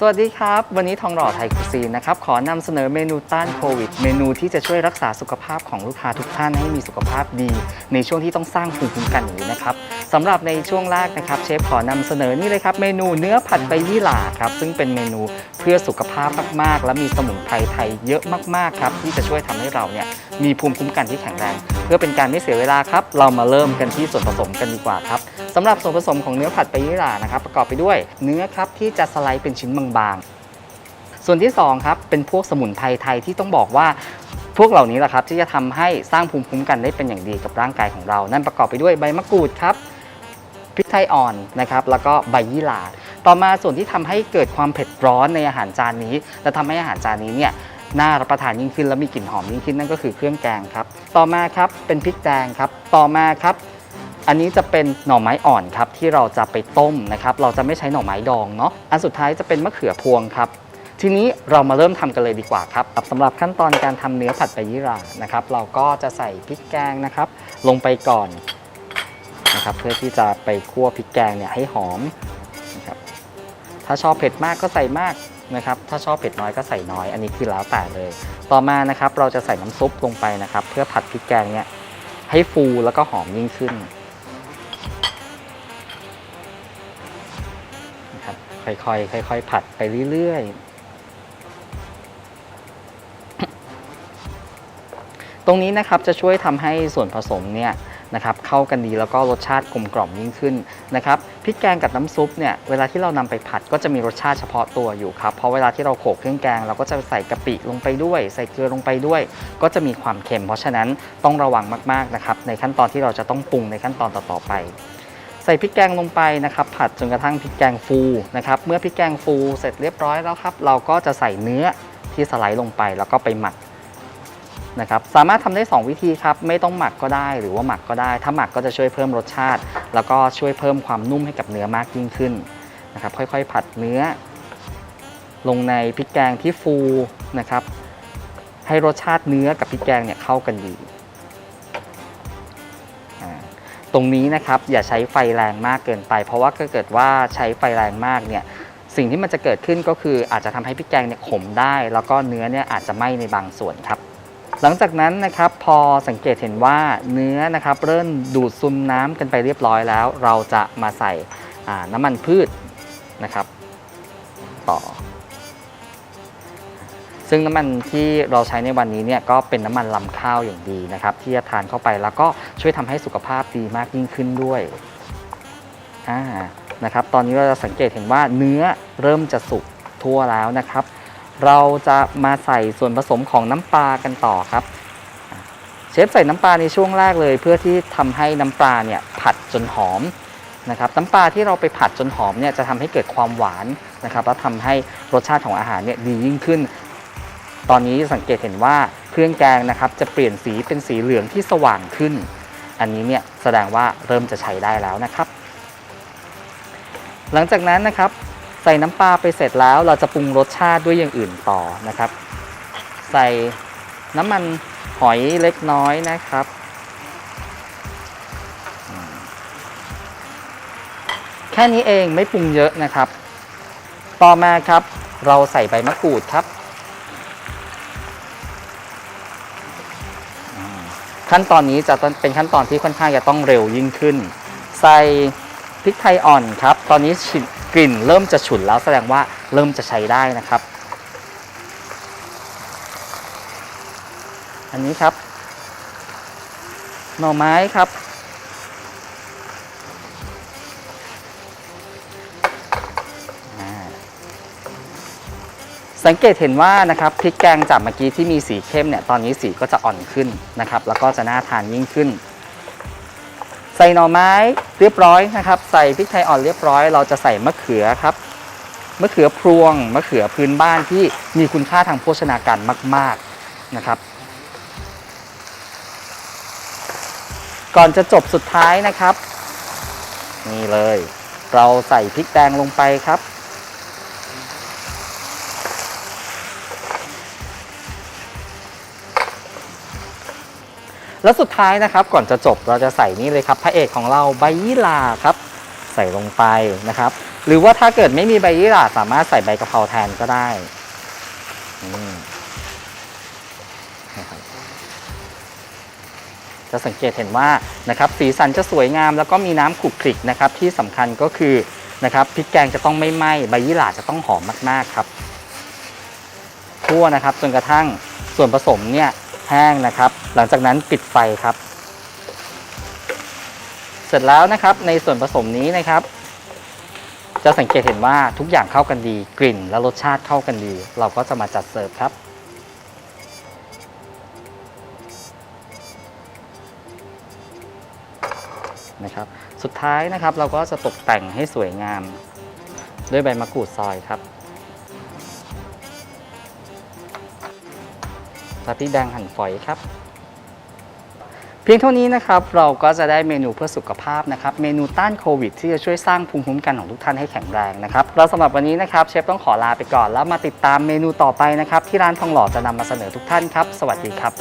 สวัสดีครับ วันนี้ทองหล่อไทยคุซีนนะครับ ขอนำเสนอเมนูต้านโควิด เมนูที่จะช่วยรักษาสุขภาพของลูกค้าทุกท่านให้มีสุขภาพดี ในช่วงที่ต้องสร้างภูมิคุ้มกันอย่างนี้นะครับสำหรับในช่วงแรกนะครับ เชฟขอนำเสนอนี่เลยครับ เมนูเนื้อผัดใบยี่หร่าครับ ซึ่งเป็นเมนูเพื่อสุขภาพมากๆ และมีสมุนไพรไทยเยอะมากๆครับที่จะช่วยทำให้เราเนี่ยมีภูมิคุ้มกันที่แข็งแรง เพื่อเป็นการไม่เสียเวลาครับ เรามาเริ่มกันที่ส่วนผสมกันดีกว่าครับสำหรับส่วนผสมของเนื้อผัดใบยี่หร่านะครับประกอบไปด้วย เนื้อครับที่จะสไลด์เป็นชิ้นบางๆส่วนที่สองครับเป็นพวกสมุนไพรไทยที่ต้องบอกว่าพวกเหล่านี้แหละครับที่จะทำให้สร้างภูมิคุ้มกันได้เป็นอย่างดีกับร่างกายของเรา นั่นประกอบไปด้วยใบมะกรูดครับพริกไทยอ่อนนะครับแล้วก็ใบยี่หร่าต่อมาส่วนที่ทำให้เกิดความเผ็ดร้อนในอาหารจานนี้ และทำให้อาหารจานนี้เนี่ยน่ารับประทานยิ่งขึ้นและมีกลิ่นหอมยิ่งขึ้นนั่นก็คือเครื่องแกงครับ ต่อมาครับเป็นพริกแดงครับ ต่อมาครับ อันนี้จะเป็นหน่อไม้อ่อนครับที่เราจะไปต้มนะครับ เราจะไม่ใช้หน่อไม้ดองเนาะอันสุดท้ายจะเป็นมะเขือพวงครับ ทีนี้เรามาเริ่มทำกันเลยดีกว่าครับสำหรับขั้นตอนการทำเนื้อผัดใบยี่หร่านะครับ เราก็จะใส่พริกแกงนะครับ ลงไปก่อนนะครับ เพื่อที่จะไปคั่วพริกแกงเนี่ยให้หอมนะครับถ้าชอบเผ็ดมากก็ใส่มากนะครับ ถ้าชอบเผ็ดน้อยก็ใส่น้อย อันนี้คือแล้วแต่เลย ต่อมานะครับเราจะใส่น้ำซุปลงไปนะครับ เพื่อผัดพริกแกงเนี่ยให้ฟูแล้วก็หอมยิ่งขึ้น ค่อยๆค่อยๆผัดไปเรื่อยๆ ตรงนี้นะครับจะช่วยทำให้ส่วนผสมเนี่ยนะครับเข้ากันดีแล้วก็รสชาติกลมกล่อมยิ่งขึ้นนะครับพริกแกงกับน้ำซุปเนี่ยเวลาที่เรานำไปผัดก็จะมีรสชาติเฉพาะตัวอยู่ครับเพราะเวลาที่เราโขลกเครื่องแกง เราก็จะใส่กะปิลงไปด้วย ใส่เกลือลงไปด้วย ก็จะมีความเค็ม เพราะฉะนั้นต้องระวังมากๆนะครับในขั้นตอนที่เราจะต้องปรุงในขั้นตอนต่อๆไป ใส่พริกแกงลงไปนะครับผัดจนกระทั่งพริกแกงฟูนะครับเมื่อพริกแกงฟูเสร็จเรียบร้อยแล้วครับ เราก็จะใส่เนื้อที่สไลด์ลงไปแล้วก็ไปหมักนะครับสามารถทำได้ 2 วิธีครับไม่ต้องหมักก็ได้หรือว่าหมักก็ได้ ถ้าหมักก็จะช่วยเพิ่มรสชาติ แล้วก็ช่วยเพิ่มความนุ่มให้กับเนื้อมากยิ่งขึ้นนะครับค่อยๆ ผัดเนื้อ ลงในพริกแกงที่ฟูนะครับให้รสชาติเนื้อกับพริกแกงเนี่ยเข้ากันดี ตรงนี้นะครับอย่าใช้ไฟแรงมากเกินไป เพราะว่าถ้าเกิดว่าใช้ไฟแรงมากเนี่ยสิ่งที่มันจะเกิดขึ้นก็คืออาจจะทำให้พริกแกงเนี่ยขมได้ แล้วก็เนื้อเนี่ยอาจจะไหม้ในบางส่วนครับ หลังจากนั้นนะครับพอสังเกตเห็นว่าเนื้อนะครับเริ่มดูดซึมน้ำกันไปเรียบร้อยแล้ว เราจะมาใส่น้ำมันพืชนะครับ ต่อ ซึ่งน้ำมันที่เราใช้ในวันนี้เนี่ยก็เป็นน้ำมันลำข้าวอย่างดีนะครับ ที่จะทานเข้าไปแล้วก็ช่วยทำให้สุขภาพดีมากยิ่งขึ้นด้วยอ่านะครับ ตอนนี้เราจะสังเกตเห็นว่าเนื้อเริ่มจะสุกทั่วแล้วนะครับ เราจะมาใส่ส่วนผสมของน้ำปลากันต่อครับ เชฟใส่น้ำปลาในช่วงแรกเลย เพื่อที่ทำให้น้ำปลาเนี่ยผัดจนหอมนะครับน้ำปลาที่เราไปผัดจนหอมเนี่ยจะทำให้เกิดความหวานนะครับแล้วทำให้รสชาติของอาหารเนี่ยดียิ่งขึ้น ตอนนี้สังเกตเห็นว่าเครื่องแกงนะครับจะเปลี่ยนสีเป็นสีเหลืองที่สว่างขึ้น อันนี้เนี่ยแสดงว่าเริ่มจะใช้ได้แล้วนะครับ หลังจากนั้นนะครับใส่น้ำปลาไปเสร็จแล้วเราจะปรุงรสชาติด้วยอย่างอื่นต่อนะครับ ใส่น้ำมันหอยเล็กน้อยนะครับ แค่นี้เองไม่ปรุงเยอะนะครับ ต่อมาครับเราใส่ใบมะกรูดครับ ขั้นตอนนี้จะเป็นขั้นตอนที่ค่อนข้างจะต้องเร็วยิ่งขึ้น ใส่พริกไทยอ่อนครับ ตอนนี้กลิ่นเริ่มจะฉุนแล้วแสดงว่าเริ่มจะใช้ได้นะครับ อันนี้ครับ หน่อไม้ครับ สังเกตเห็นว่านะครับพริกแกงจากเมื่อกี้ที่มีสีเข้มเนี่ยตอนนี้สีก็จะอ่อนขึ้นนะครับ แล้วก็จะน่าทานยิ่งขึ้น ใส่หน่อไม้เรียบร้อยนะครับ ใส่พริกไทยอ่อนเรียบร้อย เราจะใส่มะเขือครับมะเขือพรวงมะเขือพื้นบ้านที่มีคุณค่าทางโภชนาการมาก ๆนะครับ ก่อนจะจบสุดท้ายนะครับ นี่เลย เราใส่พริกแดงลงไปครับ แล้วสุดท้ายนะครับก่อนจะจบเราจะใส่นี่เลยครับ พระเอกของเราใบยี่หร่าครับ ใส่ลงไปนะครับ หรือว่าถ้าเกิดไม่มีใบยี่หร่าสามารถใส่ใบกะเพราแทนก็ได้จะสังเกตเห็นว่านะครับสีสันจะสวยงามแล้วก็มีน้ำขลุกคลิกนะครับที่สำคัญก็คือนะครับพริกแกงจะต้องไม่ไหม้ใบยี่หร่าจะต้องหอมมากๆครับคั่วนะครับจนกระทั่งส่วนผสมเนี่ย แห้งนะครับ หลังจากนั้นปิดไฟครับ เสร็จแล้วนะครับในส่วนผสมนี้นะครับ จะสังเกตเห็นว่าทุกอย่างเข้ากันดี กลิ่นและรสชาติเข้ากันดี เราก็จะมาจัดเสิร์ฟครับนะครับสุดท้ายนะครับเราก็จะตกแต่งให้สวยงาม ด้วยใบมะกรูดซอยครับ ซาพริกแดงหั่นฝอยครับเพียงเท่านี้นะครับเราก็จะได้เมนูเพื่อสุขภาพนะครับเมนูต้านโควิด ที่จะช่วยสร้างภูมิคุ้มกันของทุกท่านให้แข็งแรงนะครับเราสำหรับวันนี้นะครับเชฟต้องขอลาไปก่อนแล้วมาติดตามเมนูต่อไปนะครับที่ร้านทองหล่อจะนำมาเสนอทุกท่านครับ สวัสดีครับ